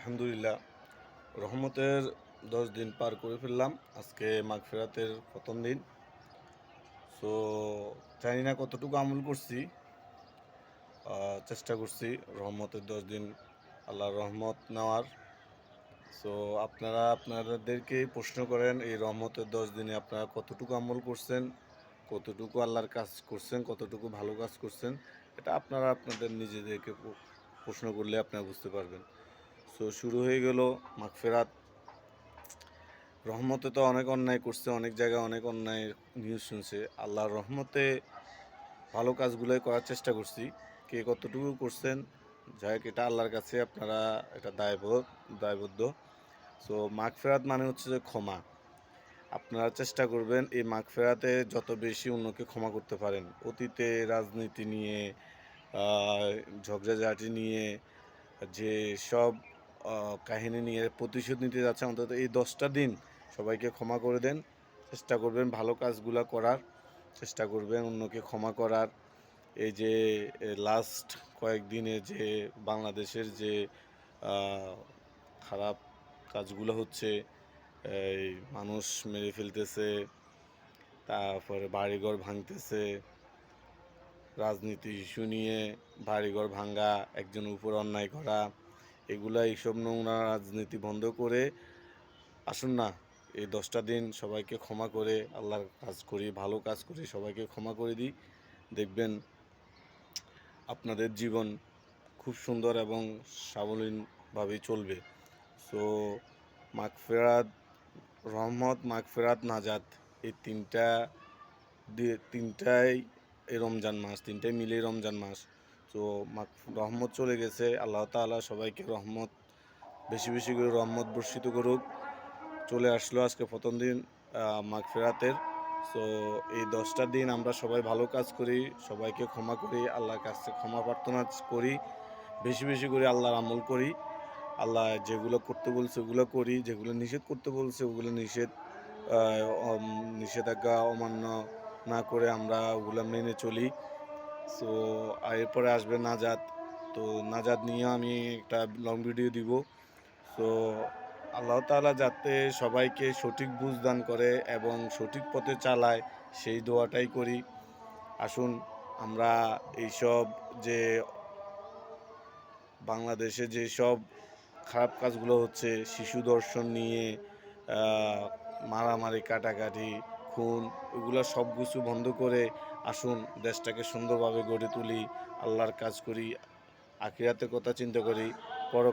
আলহামদুলিল্লাহ, রহমতের দশ দিন পার করে ফেললাম। আজকে মাগফেরাতের প্রথম দিন। সো জানি না কতটুকু আমল করছি চেষ্টা করছি রহমতের দশ দিন আল্লাহর রহমত নেওয়ার। সো আপনারা আপনাদেরকে প্রশ্ন করেন, এই রহমতের দশ দিনে আপনারা কতটুকু আমল করছেন, কতটুকু আল্লাহর কাজ করছেন, কতটুকু ভালো কাজ করছেন, এটা আপনারা আপনাদের নিজেদেরকে প্রশ্ন করলে আপনারা বুঝতে পারবেন। সো শুরু হয়ে গেল মাগফেরাত রহমতে তো অনেক অন্যায় করছে, অনেক জায়গায় অনেক অন্যায় নিউজ শুনছে। আল্লাহর রহমতে ভালো কাজগুলোই করার চেষ্টা করছি। কে কতটুকু করছেন, যাই হোক, এটা আল্লাহর কাছে আপনারা এটা দায়বোধ দায়বদ্ধ। সো মাগফেরাত মানে হচ্ছে যে ক্ষমা। আপনারা চেষ্টা করবেন এই মাগফেরাতে যত বেশি অন্যকে ক্ষমা করতে পারেন। অতীতে রাজনীতি নিয়ে ঝগড়াঝাটি নিয়ে, যে সব কাহিনী নিয়ে প্রতিশোধ নিতে যাচ্ছে। অন্তত এই দশটা দিন সবাইকে ক্ষমা করে দেন, চেষ্টা করবেন ভালো কাজগুলো করার, চেষ্টা করবেন অন্যকে ক্ষমা করার। এই যে লাস্ট কয়েকদিনে যে বাংলাদেশের যে খারাপ কাজগুলো হচ্ছে, এই মানুষ মেরে ফেলতেছে, তারপরে বাড়িঘর ভাঙতেছে, রাজনীতি ইস্যু নিয়ে বাড়িঘর ভাঙ্গা একজন উপর অন্যায় করা এগুলা এইসব নোংরা রাজনীতি বন্ধ করে আসুন না, এই দশটা দিন সবাইকে ক্ষমা করে, আল্লাহর কাজ করি, ভালো কাজ করি, সবাইকে ক্ষমা করে দিই। দেখবেন আপনাদের জীবন খুব সুন্দর এবং সাবলীনভাবেই চলবে। সো মাগফেরাত, রহমত, মাগফেরাত, নাজাত, এই তিনটা দিয়ে, তিনটাই এই রমজান মাস, তিনটাই মিলেই রমজান মাস। তো রহমত চলে গেছে। আল্লাহ তাআলা সবাইকে রহমত, বেশি বেশি করে রহমত বর্ষিত করুক। চলে আসলো আজকে প্রথম দিন মাঘ ফেরাতের সো এই দশটা দিন আমরা সবাই ভালো কাজ করি, সবাইকে ক্ষমা করি, আল্লাহর কাছে ক্ষমা প্রার্থনা করি, বেশি বেশি করে আল্লাহর আমল করি। আল্লাহ যেগুলো করতে বলছে ওগুলো করি, যেগুলো নিষেধ করতে বলছে ওগুলো নিষেধ নিষেধাজ্ঞা অমান্য না করে আমরা ওগুলো মেনে চলি। সো এরপরে আসবে নাজাদ তো নাজাদ নিয়ে আমি একটা লং ভিডিও দিব। সো আল্লাহ তাআলা যাতে সবাইকে সঠিক বুঝ দান করে এবং সঠিক পথে চালায়, সেই দোয়াটাই করি। আসুন, আমরা এইসব যে বাংলাদেশে যে সব খারাপ কাজগুলো হচ্ছে, শিশু দর্শন নিয়ে মারামারি, কাটাকাটি খুন ওগুলো সব কিছু বন্ধ করে আসুন, দেশটাকে সুন্দরভাবে গড়ে তুলি, আল্লাহর কাজ করি, আখিরাতের কথা চিন্তা করি পর